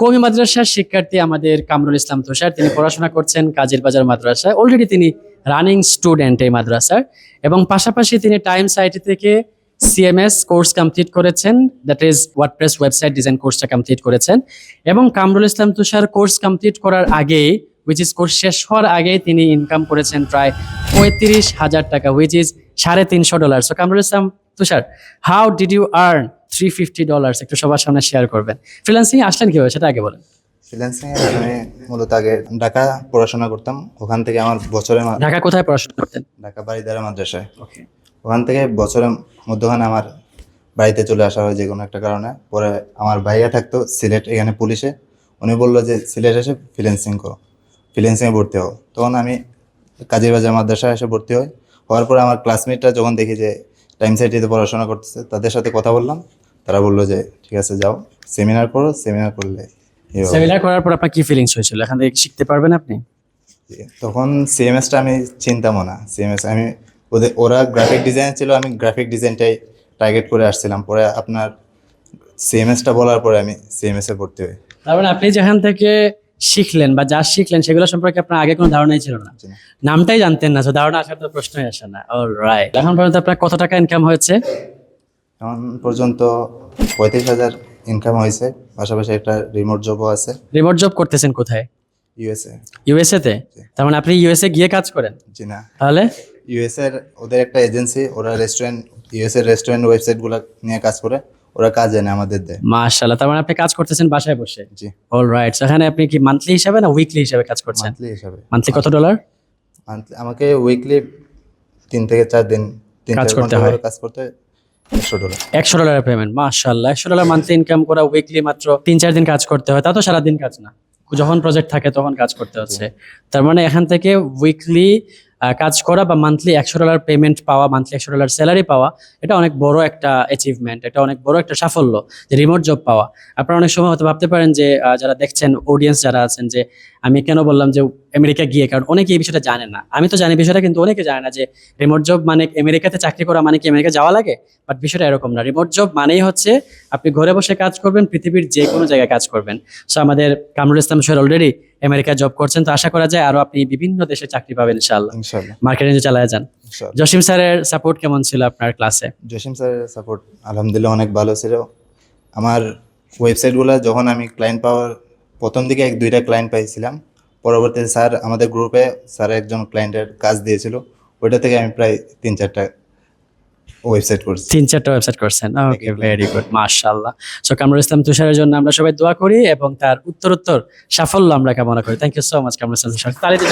কমি মাদ্রাসার শিক্ষার্থী আমাদের কামরুল ইসলাম তুষার। তিনি পড়াশোনা করছেন কাজীর বাজার মাদ্রাসায়। অলরেডি তিনি রানিং স্টুডেন্ট এই মাদ্রাসার। এবং পাশাপাশি তিনি টাইম সাইট থেকে সিএমএস কোর্স কমপ্লিট করেছেন। That is WordPress website design কোর্সটা কমপ্লিট করেছেন। এবং কামরুল ইসলাম তুষার কোর্স কমপ্লিট করার আগে উইচ ইজ কোর্স শেষ হওয়ার আগে তিনি ইনকাম করেছেন প্রায় পঁয়ত্রিশ হাজার টাকা উইচ ইজ সাড়ে তিনশো dollar so Kamrul Islam Tushar how did you earn three fifty dollar একটু সবার সামনে শেয়ার করবেন। ফ্রিল্যান্সিং আসলেন কীভাবে? সেটা আগে বলেন। ফ্রিল্যান্সিং আমি মূলত আগে ঢাকা পড়াশোনা করতাম। ওখান থেকে আমার বছরে ঢাকা কোথায় পড়াশোনা করতেন? ঢাকা বাড়িদারা মাদ্রাসায়। ওখান থেকে বছরের মধ্যখানে আমার বাড়িতে চলে আসা হয় যে কোনো একটা কারণে। পরে আমার ভাইয়া থাকতো সিলেট এখানে পুলিশে। উনি বলল যে সিলেট এসে ফ্রিল্যান্সিং করো। ফ্রিল্যান্সিংয়ে ভর্তি হও। তখন আমি কাজীর বাজার মাদ্রাসায় এসে ভর্তি হই। হওয়ার পরে আমার ক্লাসমেটরা যখন দেখি যে টাইম সাইটিতে পড়াশোনা করতেছে তাদের সাথে কথা বললাম। তারা বলল যে ঠিক আছে যাও। সেমিনার করো সেমিনার করলে সেমিনার করার পর আপনার কি ফিলিংস হয়েছিল? এখান থেকে শিখতে পারবেন আপনি? তখন সিএমএসটা আমি চিনতামও না। সিএমএস আমি ওদের ওরা গ্রাফিক ডিজাইন ছিল আমি গ্রাফিক ডিজাইনটাই টার্গেট করে আসছিলাম। পরে আপনার সিএমএসটা বলার পরে আমি সিএমএস এ ভর্তি হই। তার মানে আপনি যেখান থেকে শিখলেন বা যা শিখলেন সেগুলো সম্পর্কে আপনার আগে কোনো ধারণাই ছিল না। নামটাই জানতেন না তো ধারণা আসার তো প্রশ্নই আসে না। রাইট এখন পর্যন্ত আপনার কত টাকা ইনকাম হয়েছে? এখন পর্যন্ত পঁয়ত্রিশ হাজার ইনকাম হয়েছে। পাশাপাশি একটা রিমোট জবও আছে। রিমোট জব করতেছেন কোথায়? ইউএসএ ইউএসএ তে? তার মানে আপনি ইউএসএ গিয়ে কাজ করেন? জি না। তাহলে? ইউএসএ এর ওদের একটা এজেন্সি ওরা রেস্টুরেন্ট ইউএসএ রেস্টুরেন্ট ওয়েবসাইটগুলো নিয়ে কাজ করে। ওরা কাজ জানে আমাদের দেয়। মাশাআল্লাহ তার মানে আপনি কাজ করতেছেন বাসায় বসে? জি। অল রাইট এখানে আপনি কি মান্থলি হিসাবে না উইকলি হিসাবে কাজ করছেন? মান্থলি হিসাবে। মান্থলি কত ডলার আমাকে উইকলি তিন থেকে চার দিন তিন কাজ করতে হয়। কাজ করতে একশো ডলার একশো ডলারের পেমেন্ট মাশাল্লাহ একশো ডলার মান্থলি ইনকাম করা উইকলি মাত্র তিন চার দিন কাজ করতে হয়। তা তো সারাদিন কাজ না। যখন প্রজেক্ট থাকে তখন কাজ করতে হচ্ছে। তার মানে এখান থেকে উইকলি কাজ করা বা মান্থলি একশো ডলার পেমেন্ট পাওয়া মান্থলি একশো ডলার স্যালারি পাওয়া, এটা অনেক বড় একটা অ্যাচিভমেন্ট এটা অনেক বড় একটা সাফল্য যে রিমোট জব পাওয়া। আপনারা অনেক সময় হয়তো ভাবতে পারেন যে যারা দেখছেন অডিয়েন্স যারা আছেন যে, আমি কেন বললাম যে আমেরিকা গিয়ে, কারণ অনেকে এই বিষয়টা জানে না। আমি তো জানি বিষয়টা, কিন্তু অনেকে জানে না যে রিমোট জব মানে আমেরিকাতে চাকরি করা মানে কি আমেরিকা যাওয়া লাগে? বাট বিষয়টা এরকম না। রিমোট জব মানেই হচ্ছে আপনি ঘরে বসে কাজ করবেন, পৃথিবীর যে কোনো জায়গায় কাজ করবেন। সো আমাদের Kamrul Islam Sohel already America job করছেন তো আশা করা যায় আরও আপনি বিভিন্ন দেশে চাকরি পাবেন ইনশাআল্লাহ। মার্কেটিং চালায় যান। জসিম স্যারের সাপোর্ট কেমন ছিল আপনার ক্লাসে জসিম স্যারের সাপোর্ট আলহামদুলিল্লাহ অনেক ভালো ছিল। আমার ওয়েবসাইটগুলো যখন আমি ক্লায়েন্ট পাওয়ার প্রথম দিকে এক দুইটা ক্লায়েন্ট পাইছিলাম। পরবর্তীতে স্যার আমাদের গ্রুপে স্যার একজন ক্লায়েন্টের কাজ দিয়েছিল। ওইটা থেকে আমি প্রায় তিন চারটা ওয়েবসাইট করছি। তিন চারটা ওয়েবসাইট করছেন। ওকে. ভেরি গুড মাশাআল্লাহ। সো কামরুল ইসলাম তুষারের জন্য আমরা সবাই দোয়া করি এবং তার উত্তরোত্তর সাফল্য আমরা কামনা করি। Thank you so much Kamrul Islam Tushar. দিতে